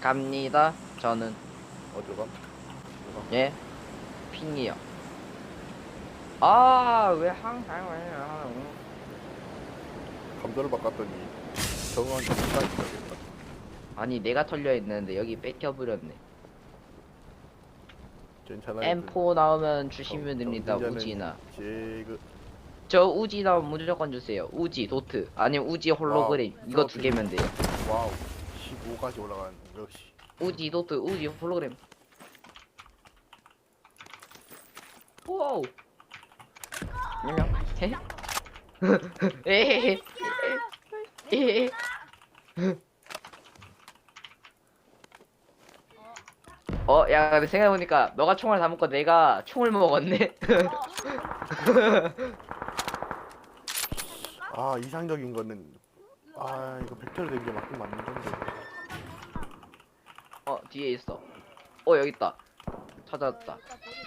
갑니다. 저는 어디로 가? 예 핑이요. 아 왜 항상 왜 감도를 바꿨더니 정원 시간이 걸렸다. 아니 내가 털려 있는데 여기 뺏겨 버렸네. 괜찮아요. M4 나오면 주시면 어, 됩니다. 어, 우지나. 제그 저 우지 나오면 무조건 주세요. 우지 도트 아니면 우지 홀로그램 와우. 이거 두 개면 돼요. 와우 15까지 올라간 역시 우지 도트 우지 홀로그램. 와우. 안녕. 헤. 에헤헤. 에헤헤. 어, 야, 근데 생각해보니까 너가 총을 다 먹고 내가 총을 먹었네. 아 이상적인 거는 아 이거 벡터로 된게 맞긴 맞는 건데 어, 뒤에 있어. 어, 여기 있다. 찾았다.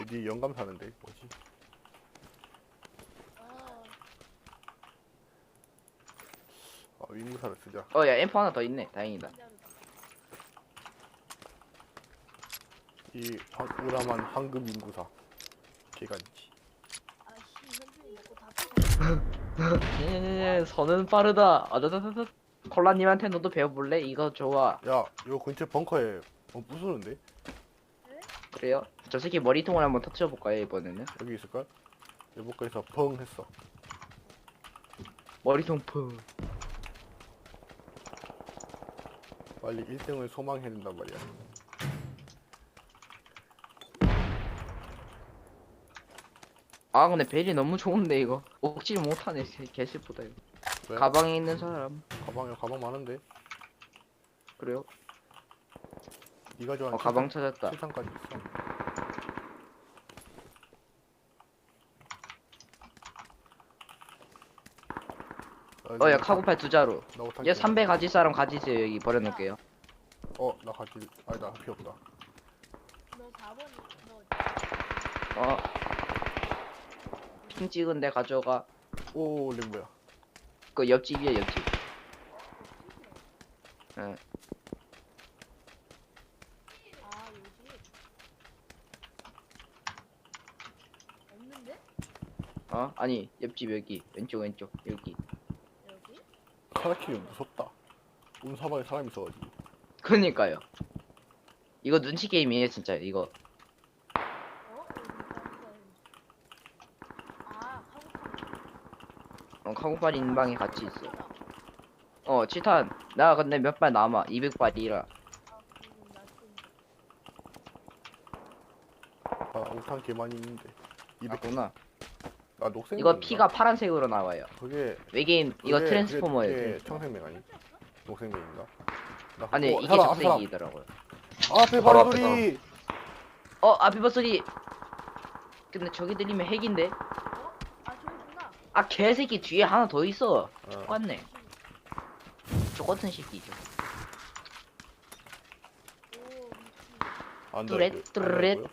여기 영감 사는데 뭐지? 아 윈무사를 쓰자. 어, 야, 앰프 하나 더 있네. 다행이다. 이 황, 우람한 황금 인구사 개간지. 예, 선은 빠르다. 아자자자자. 콜라님한테 너도 배워볼래? 이거 좋아. 야 이거 근처 벙커에 어 부수는데 그래요? 저 새끼 머리통을 한번 터트려 볼까요, 이번에는? 여기 있을걸? 여보가에서 펑 했어. 머리통 푸. 빨리 1등을 소망해야 된단 말이야. 아, 근데 벨이 너무 좋은데, 이거. 먹지 못하네, 개슬보다 이거. 왜? 가방에 있는 사람. 가방에 가방 많은데 그래요? 네가 좋아하는 어, 가방 찾았다. 7상까지 있어. 어, 야, 카고팔 두 자루. 나 얘. 300 가질 사람 가지세요. 여기 버려놓을게요. 어, 나 가질 아니다 필요 없다. 너 4번 너 어. 핑 찍은 데 가져가. 오, 림보야. 그 옆집이야, 옆집. 예. 아, 여기. 없는데? 어? 아니, 옆집 여기. 왼쪽, 왼쪽. 여기. 여기? 카라키는 무섭다. 운사방에 사람 있어가지고. 그니까요. 이거 눈치 게임이에요, 진짜. 이거. 어? 아, 카고팔. 어, 카고팔 있는 방에 같이 있어. 어, 치탄. 나 근데 몇 발 남아. 200발이라. 아, 그리고 나 좀. 아, 우탄 개 많이 있는데. 200. 맞구나. 아, 녹색. 이거 피가 파란색으로 나와요. 그게 외계인, 이거 그게- 트랜스포머예요. 그게 트랜스포머. 청생맥 아니? 녹색맥인가? 나 아니, 어, 이게 사람, 앞에 사람. 적색이더라고요. 앞에 바로 바로 앞에 소리. 어, 앞에 버스리. 근데 저기 들리면 핵인데? 어? 아. 아, 개새끼 뒤에 하나 더 있어. 어. 똑같네. 똑같은 새끼죠. 뚜렛, 뚜렛. 안 돼,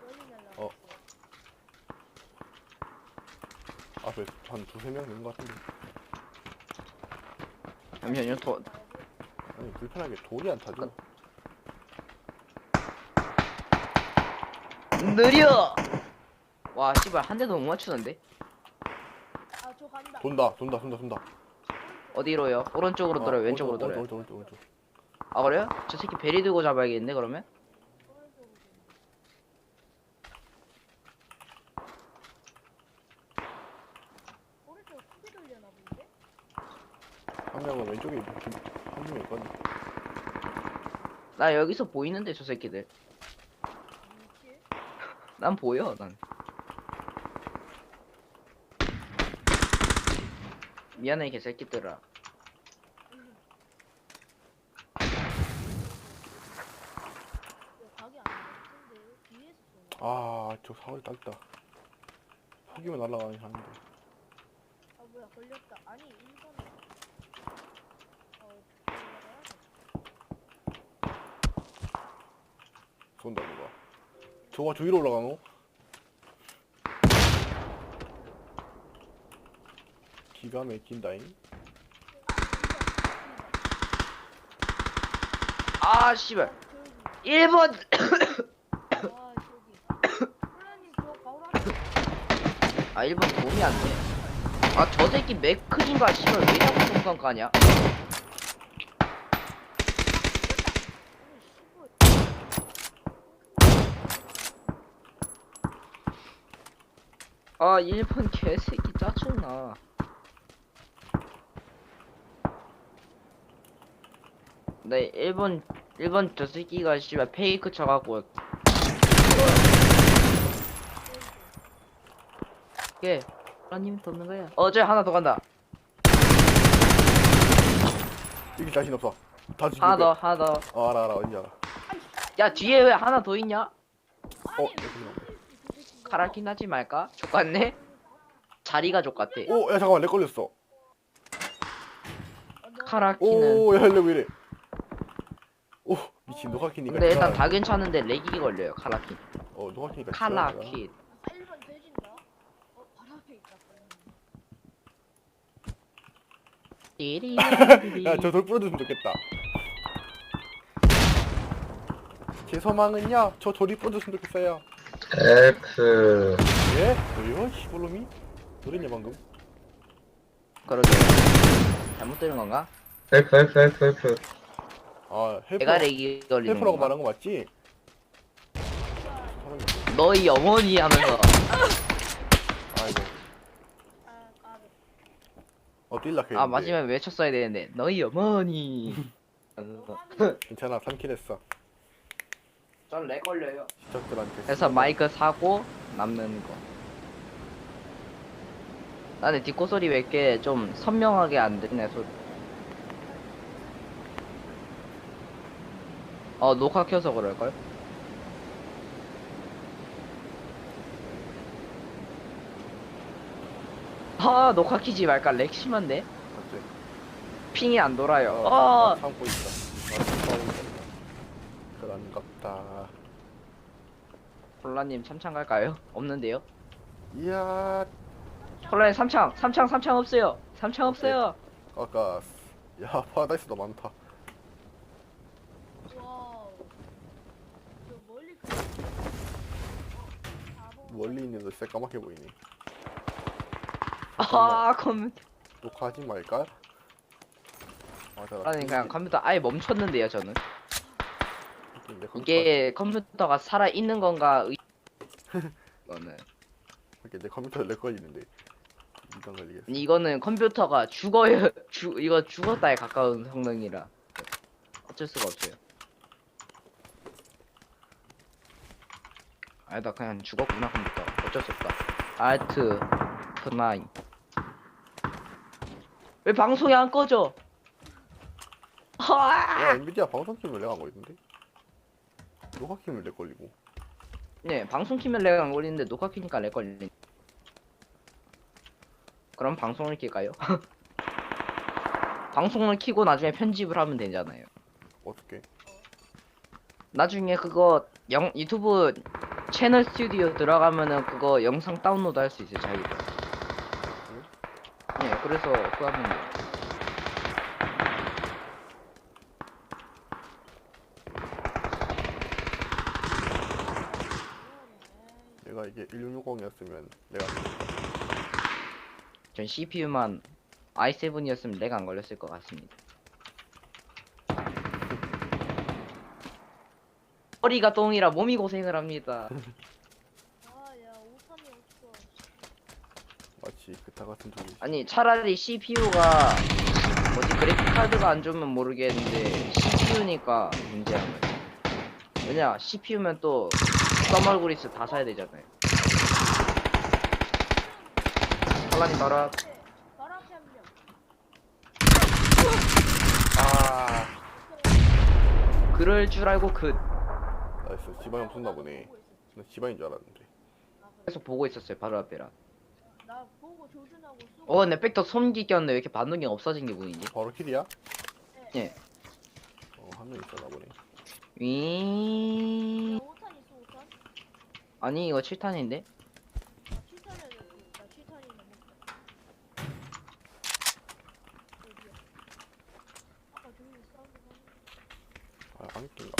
멀리 날라. 어. 앞에 한 두세 명 있는 것 같은데. 잠시만요. 더, 아니 불편하게 돌이 안 타죠. 느려! 와, 씨발, 한 대도 못 맞추는데? 아, 저 간다. 돈다, 돈다, 돈다, 돈다. 어디로요? 오른쪽으로 어, 돌아요, 왼쪽으로 돌아요. 오른쪽, 오른쪽, 오른쪽. 아, 그래요? 저 새끼 베리 들고 잡아야겠네, 그러면? 오른쪽으로. 오른쪽 크게 돌려나 본데? 한 명은 왼쪽에 있고, 한 명이 있거든. 나 여기서 보이는데, 저 새끼들. 난 보여, 난. 미안해, 개새끼들아. 야, 각이 안 맞는데 뒤에서 쏘나? 아, 저 사거리 짧다. 포기면 날아가긴 하는데. 아 뭐야 걸렸다. 아니 1번에. 어 올라가야 돼. 쏜다, 누가. 저거 저 위로 올라가노? 기가 막힌다잉. 아 씨발 어, 저기. 1번 아 저기. 콜라님 그거 바로 앞에. 아 1번 도움이 안돼아 저 새끼 맥크인가 씨발 왜 자꾸 동강 까냐 아 1번 개새끼 짜증나 네 1번 1번 저 새끼가 씨발 페이크 쳐갖고 예 라님 돕는 거야 어제 하나 더 간다 이길 자신 없어. 다 죽일 하나 더. 하나 더 어, 알아 알아 어딘지 알아. 야 뒤에 왜 하나 더 있냐? 어 여기 있네. 카라킨 하지 말까? 족같네? 자리가 족같아 오, 야 잠깐만 렉 걸렸어. 카라키는 오, 야 렉 왜 이래? 오, 미친 노카키니까. 근데 일단 다 괜찮은데 렉이 걸려요 카라킨 어, 노카키니까. 카라킨 1번 돼진다. 어 바로 앞에 있다. 콜라님. 야, 저돌 뿌려줬으면 좋겠다. 제 소망은요, 저 돌이 뿌려줬으면 좋겠어요. X 예? 뭐요? 시골놈이? 노랬냐 방금? 그러게 잘못 들은 건가? X X X X 아, 헬퍼. 내가 렉이 걸리는 헬퍼라고 건가? 말한 거 맞지? 너희 어머니 하면서 아이고. 어 뛸라 했는데. 아 마지막에 외쳤어야 되는데 너희 어머니 하면서 괜찮아, 3킬 했어. 전 렉 걸려요 시청자들한테. 그래서 마이크 사고 남는 거 나는 뒷코 소리 왜 이렇게 좀 선명하게 안 듣네 소리 어 녹화 켜서 그럴걸? 아 녹화 키지 말까 렉 심한데? 갑자기. 핑이 안 돌아요 어, 어, 나 참고 있다. 나 참고 있다. 그런 갑다. 콜라님 참창 갈까요? 없는데요? 이야, 콜라님 삼창 삼창 삼창 없어요 삼창 없어요 아까 야 파라다이스도 많다. 멀리 있는 거 새까맣게 보이네. 아 컴퓨터 녹화하지 말까? 맞아. 아니 그냥 컴퓨터 아예 멈췄는데요 저는 컴퓨터- 이게 컴퓨터가 살아 있는 건가? 의... 이거는 이렇게 내 컴퓨터 렉 걸리는데 이건 걸리겠어. 이거는 컴퓨터가 죽어요. 죽 이거 죽었다에 가까운 성능이라 어쩔 수가 없어요. 아니다 그냥 죽었구나 컴퓨터. 어쩔 수 없다. 알트 F9 왜 방송이 안 꺼져? 아! 야 엔비디아 방송 키면 렉안 걸리던데? 녹화 키면 렉 걸리고. 네, 방송 키면 렉 안 걸리는데 녹화 키니까 렉 걸리네. 그럼 방송을 킬까요? 방송을 키고 나중에 편집을 하면 되잖아요. 어떻게? 나중에 그거 영, 유튜브 채널 스튜디오 들어가면은 그거 영상 다운로드 할 수 있어요, 자기가. 네, 그래서 그거 하면 돼요. 내가 이게 1660이었으면 내가 전 CPU만 i7이었으면 렉안 걸렸을 것 같습니다. 허리가 똥이라 몸이 고생을 합니다. 아야 오탄이 없어. 마치 그타 같은 소리. 아니 차라리 CPU가 뭐지 그래픽 카드가 안 좋으면 모르겠는데 CPU니까 문제야. 왜냐 CPU면 또 써멀그리스 다 사야 되잖아요. 할라님 바로 앞. 바로 앞에 한 명. 아 그럴 줄 알고 그 나이스 집안이 없었나 보네. 보고 있었지. 나 집안인 줄 알았는데. 계속 보고 있었어요 바로 앞에라. 나 보고 조준하고 쏘고. 어 근데 백덕 손기 꼈는데 왜 이렇게 반동이 없어진 게 보이지? 바로 킬이야? 예. 어한 명 있었나 보네. 오탄? 아니 이거 7탄인데? 나 칠탄을 나 칠탄이 넘었어. 어디야? 아까 저기 사운드 나는. 아, 안 한끼인가?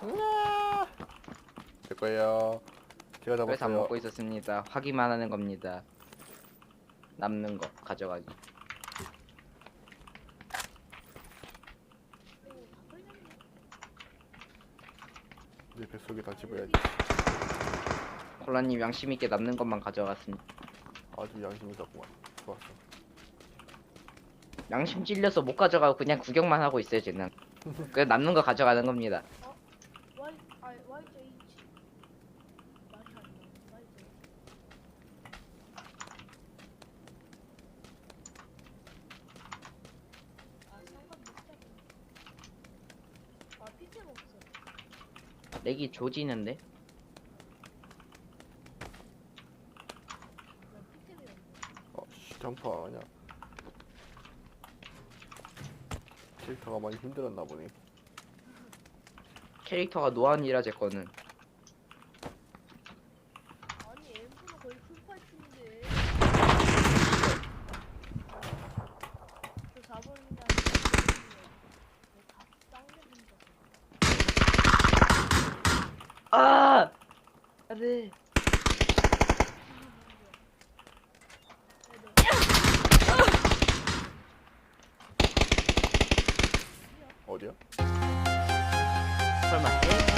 어 뭐야? 될 거예요. 제가 안 잡았어요. 먹고 있었습니다. 확인만 하는 겁니다. 남는 거 가져가기. 내 뱃속에 다 집어야지. 콜라님 양심 있게 남는 것만 가져갔습니다. 아주 양심이 있었구만. 좋았어. 양심 찔려서 못 가져가고 그냥 구경만 하고 있어요, 쟤는. 그 남는 거 가져가는 겁니다. Y 아 Y자 H 말이 안 나와. Y자 H. 아 상관 못 잡네. 없어. 렉이 조지는데? 어, 씨, 안 하냐? 캐릭터가 많이 힘들었나 보네. 캐릭터가 노안이라 제 거는. 아니 엠프는 거의 풀파이트인데. 저 4번이냐? 다 쌍내린다. 아! 안돼. 어디야? 설마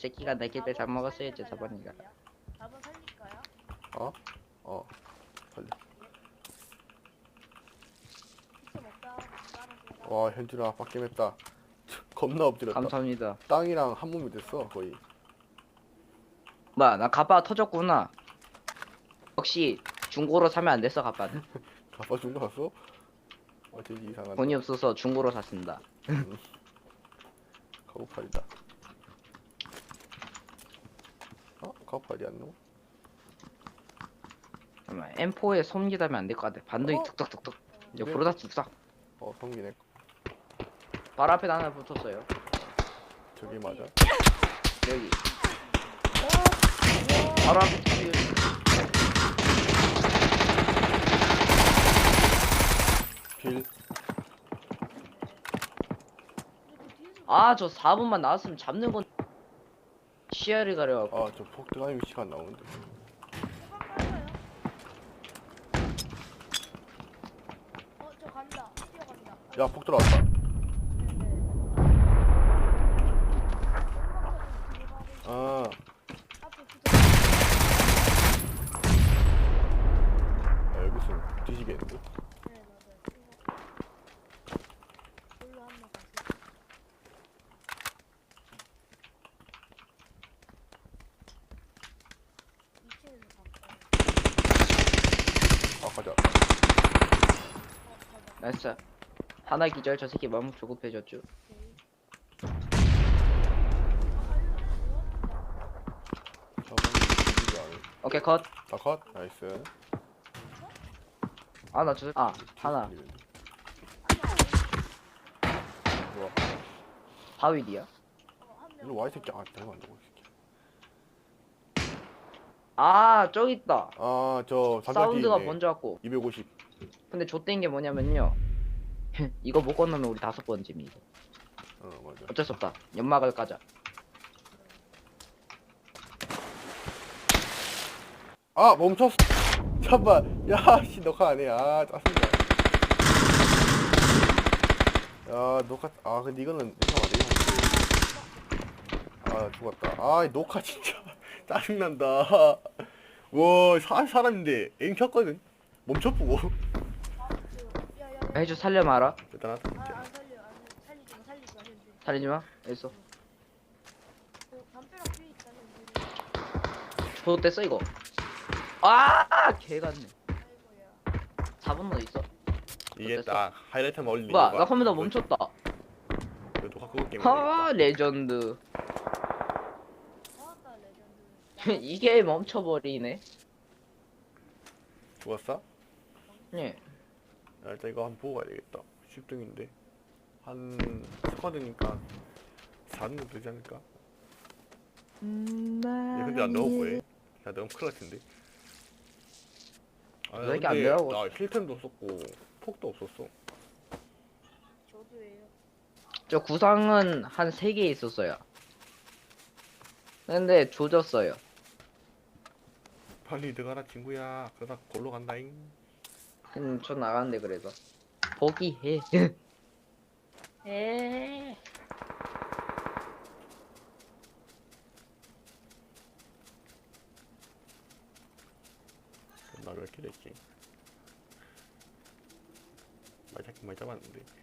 새끼가 내 길 때 잘 먹었어요, 제 4번이가. 4번 살릴까요? 어? 어. 따라서. 와, 현준아, 빡겜했다. 겁나 엎드렸다. 감사합니다. 땅이랑 한 몸이 됐어, 거의. 뭐야, 나 가빠 터졌구나. 역시 중고로 사면 안 됐어, 가빠는. 가빠 준거 봤어? 어쩐지 이상한. 돈이 없어서 중고로 샀습니다. 가구팔이다. 어? 가구팔이 안 나와? 잠깐만, M4에 솜기다면 안 될 것 같아. 반동이 어? 툭툭툭툭. 옆으로 다 툭싹. 어, 성기네. 바로 앞에 하나 붙었어요. 저기 맞아. 여기. 바로 앞에 뒤에. 필. 이렇게 뒤에서 아, 저 4분만 나왔으면 잡는 건 시야를 가려갖고. 아, 저 폭등하면 시간 나오는데. 어, 저 간다. 뛰어간다. 야, 폭 들어왔다. 네네. 아, 앞에 붙어. 야, 여기서 뒤지겠는데? 네, 맞아요. 이거. 걸로 한번 가세요. 이층에서 갈까요? 아, 가자. 어, 가자. 나이스. 하나 기절, 저 새끼 마음 조급해졌죠. 오케이. 컷. 다 컷? 나이스. 아, 나 저, 아, 하나. 좋아. 바위디야. 이거 와이 새끼. 아, 잘못 안 되고, 이 새끼. 아, 저기 있다. 아, 저, 삼각 사운드가. 먼저 왔고. 250. 근데 좆된 게 뭐냐면요. 이거 못 건너면 우리 다섯 번째입니다. 어, 맞아. 어쩔 수 없다. 연막을 까자. 아, 멈췄어. 잠깐만. 야, 씨, 너가 안 해. 아, 짜증나. 야 녹화 아 근데 이거는 이거 아 죽었다 아 녹화 진짜 짜증난다 와 사, 사람인데 에임 켰거든 멈춰보고 해주 살려 마라. 일단 하다 아, 안 살려 안 살리지 마 살리지 마 현재 살리지 마. 있어. 그 담벼락 뒤에 있다 현재 좋댔어 이거. 아, 개 같네. 아이고야 4분 더 있어. 이게 됐어. 딱 하이라이트만 올리는 뭐야, 거야. 나 컴퓨터? 멈췄다. 이거 녹화 끄고 게임 하, 레전드. 나왔다 레전드 이게 멈춰버리네. 죽었어? 예. 야, 일단 이거 한번 보고 가야 되겠다 10등인데 한 스쿼드니까 4등 정도 되지 않을까? 얘 근데 안 넣을 거예요? 야 너무 큰일 같은데 아, 왜 이렇게 안 근데 넣으라고? 나 힐템도 없었고 폭도 없었어 저도예요 저 구상은 한 3개 있었어요. 근데 조졌어요. 빨리 들어가라 친구야 그러다 골로 간다잉 음, 저 나갔는데 그래서. 포기해. 에. 나몇 이렇게 됐지 많이 잡긴 많이 잡았는데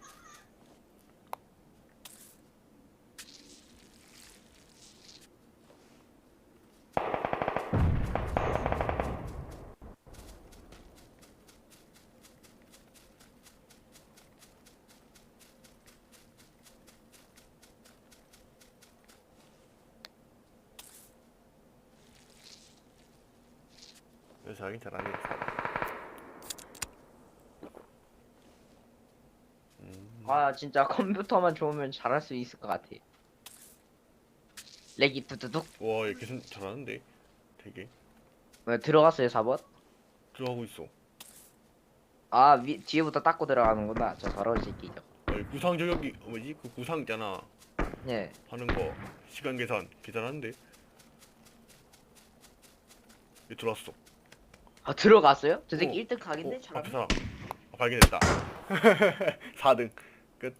자긴 잘하네 음, 아, 진짜 컴퓨터만 좋으면 잘할 수 있을 것 같아. 렉이 두두둑. 와, 얘 계속 잘하는데 되게 왜 들어갔어요, 4번? 들어가고 있어 아, 위, 뒤에부터 닦고 들어가는구나. 저 더러운 새끼죠. 아니, 구상 저격이 어, 뭐지? 그 구상 있잖아 예. 하는 거 시간 계산 계산하는데 얘 들어왔어 아, 들어갔어요? 저 새끼 어. 1등 각인데? 어, 앞에. 사람 아, 발견했다 4등 끝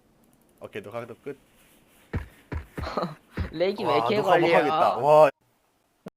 오케이 녹화도 끝 렉이 왜 와, 이렇게 녹화 걸려? 하겠다 와